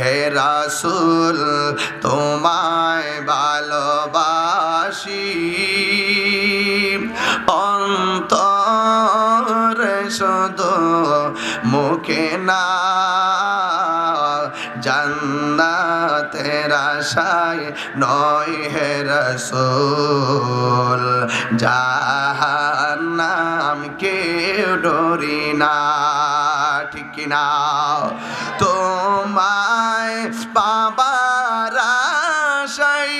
হে রাসুল, তোমায় ভালোবাসি। অন্তরে শুধু মুখে না, জান্নাতের আশায় নয় হে রসুল। জাহান্নাম কেউ ডরি না, ঠিক কিনা? তোমায় পাবার আশায়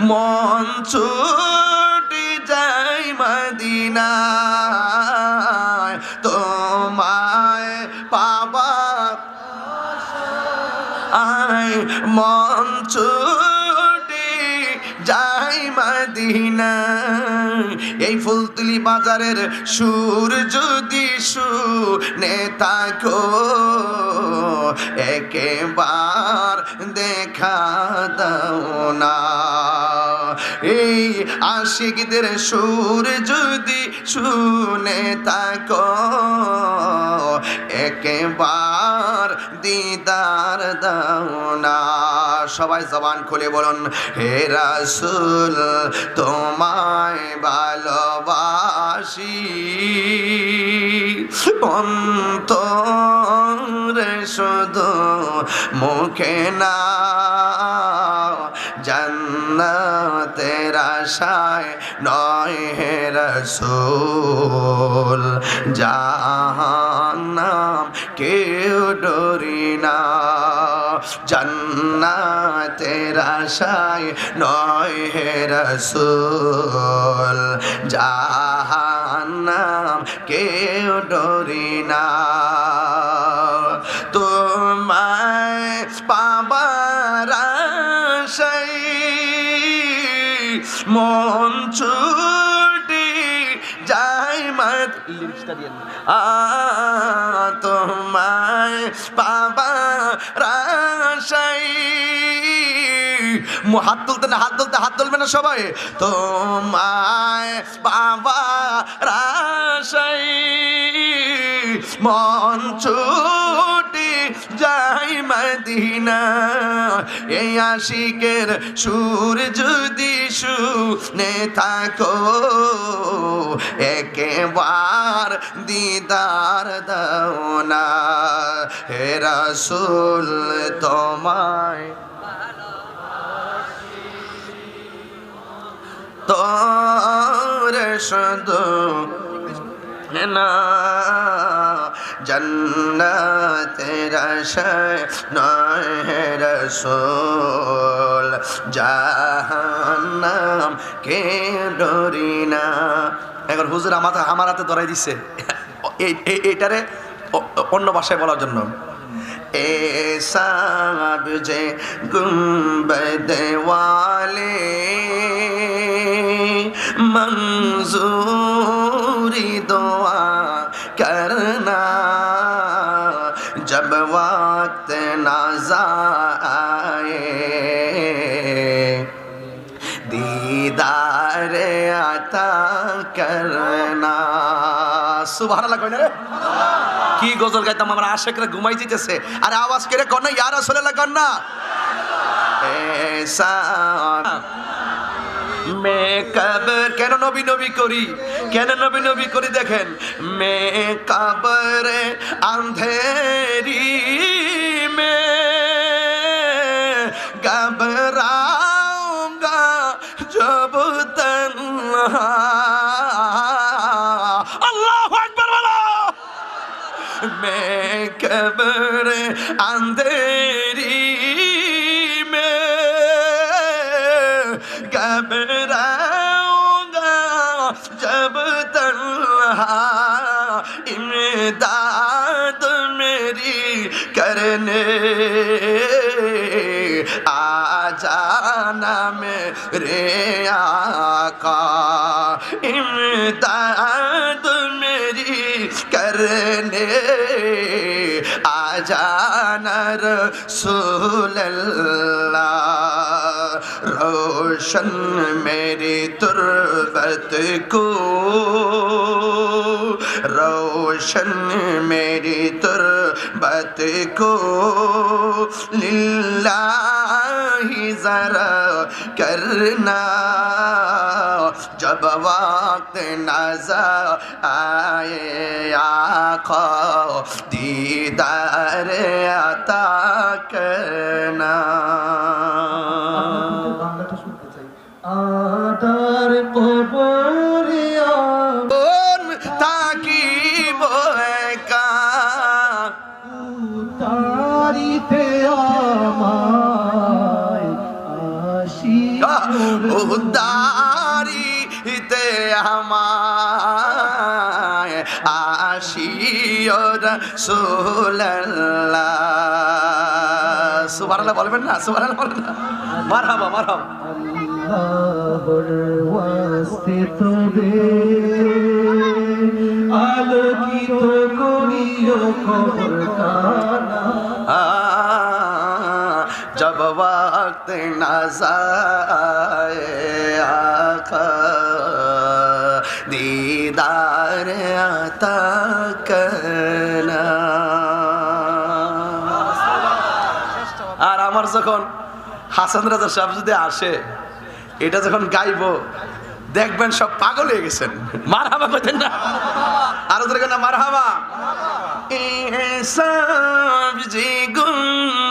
মন ছুটি যাই মদিনায়। তোমায় পাবার আয় মন ছুটি যাই মদিনা এই ফুলতুলি বাজারের সুর যদি শুনে থাকো একেবার দেখা দাও না। এই আশিকদের সুর যদি শুনে থাকো, একেবার দিদার দাও না। সবাই জবান খুলে বলুন, হে রাসুল, তোমায় ভালোবাসি। অন্তরে শুধু মুখে না জান্নাতের আশায় নয় হে রসুল। জাহান্নাম কেউ ডরি না। জান্নাতের আশায় নয় হে রসুল জাহান্নাম কেউ ডরি না। তোমায় পাবার আশায় মন লিরিক্সটা দিয়ে তোমায় হাত তুলতে না, হাত তুলতে, হাত তুলবে না সবাই? তোমায় বাবা রাশাই যাই মদিনা। এই আশিকের সুর যদি শুনে থাকো, একেবার দিদার দাও না। হে রাসুল, তোমায় তোর শুধু না। জন্নতের আশায় নয় হে রসুল জাহান্নাম কে ডরি না এখন হুজুর আমার আমার হাতে ধরাই দিচ্ছে এই এই- এইটারে অ- অন্য ভাষায় বলার জন্য এ সাবজে গুম্বদ वाले मंजूरी दुआ करना जब वक्त नाजा आए दीदार आता करना সুবাহ কই না রে কি গজল গাইতাম আমার আশেকরা ঘুমাই যেতেছে আর আওয়াজ করে কর না ইয়ার আসলে কর না মেকআপ কেন নবী নবী করি? কেন নবী নবী করি দেখেন? মে কাবরে আন্ধেরি, মে রে আন্ধেরি घबराऊंगा जब तन्हा इमदाद मेरी करने आ जाना मेरे आका इमदाद मेरी करने आ आजानर सुल्ला रोशन मेरी तुरबत को रोशन मेरी तुरबत को लीला लिल्लाही जरा करना। जब वक्त नज़र आए, आखो दीदार अता करना। উদ্দারিতে আমায় আশিয়র সোলাল্লা সুবারাল্লাহ বলবেন না সুবারাল্লাহ বলবেন না। মারহাবা মারহাবা। আল্লাহর ওয়াস্তে তবে আলোকিত করিও কবর জব ওয়াক্ত না যায়। दीदार आता करना আর আমার যখন হাসান রাজা সাহেব যদি আসে এটা যখন গাইবো দেখবেন সব পাগল হয়ে গেছেন মার হাবা করতেন না আরো ধরে না মার হাবা সবজি গুম্বদে